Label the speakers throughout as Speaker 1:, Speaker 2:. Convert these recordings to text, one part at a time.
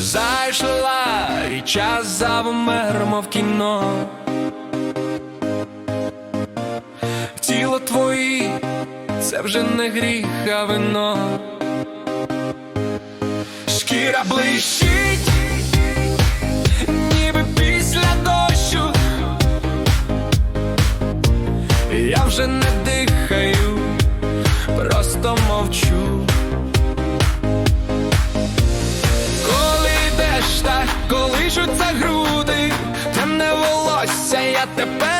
Speaker 1: зайшла, і час завмер, мов кіно. Тіло твої, це вже не гріх, а вино. Шкіра блищить. я тепер.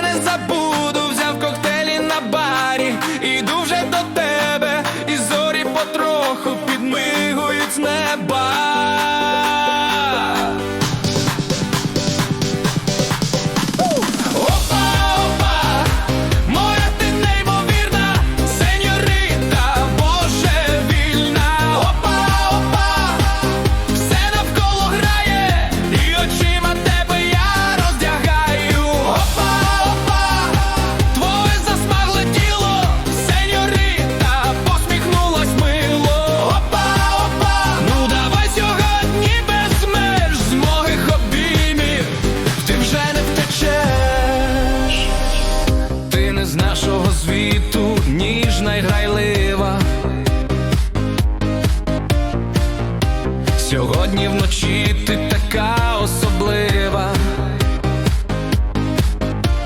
Speaker 1: сьогодні вночі ти така особлива.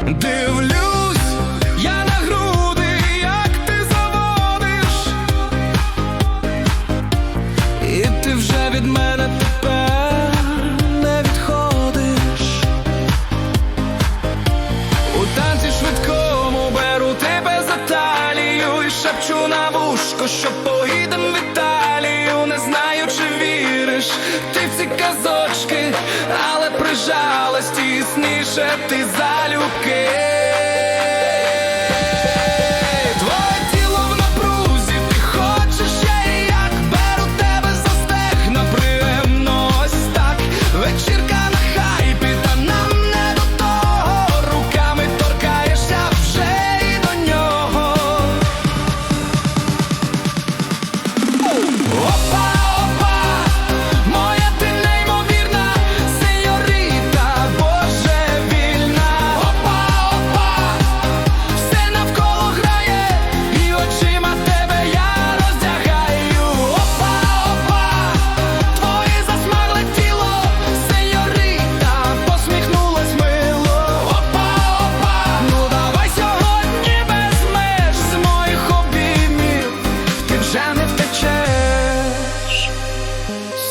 Speaker 1: Дивлюсь, я на груди, як ти заводиш, і ти вже від мене тепер не відходиш. У танці швидкому беру тебе за талію І шепчу на вушко, що поїдем від. ці казочки, але прижалась тісніше ти залюбки.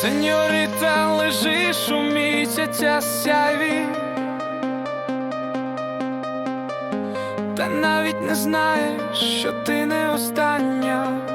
Speaker 1: Сеньорита, лежиш у місяця сяйві, та навіть не знаєш, що ти не остання.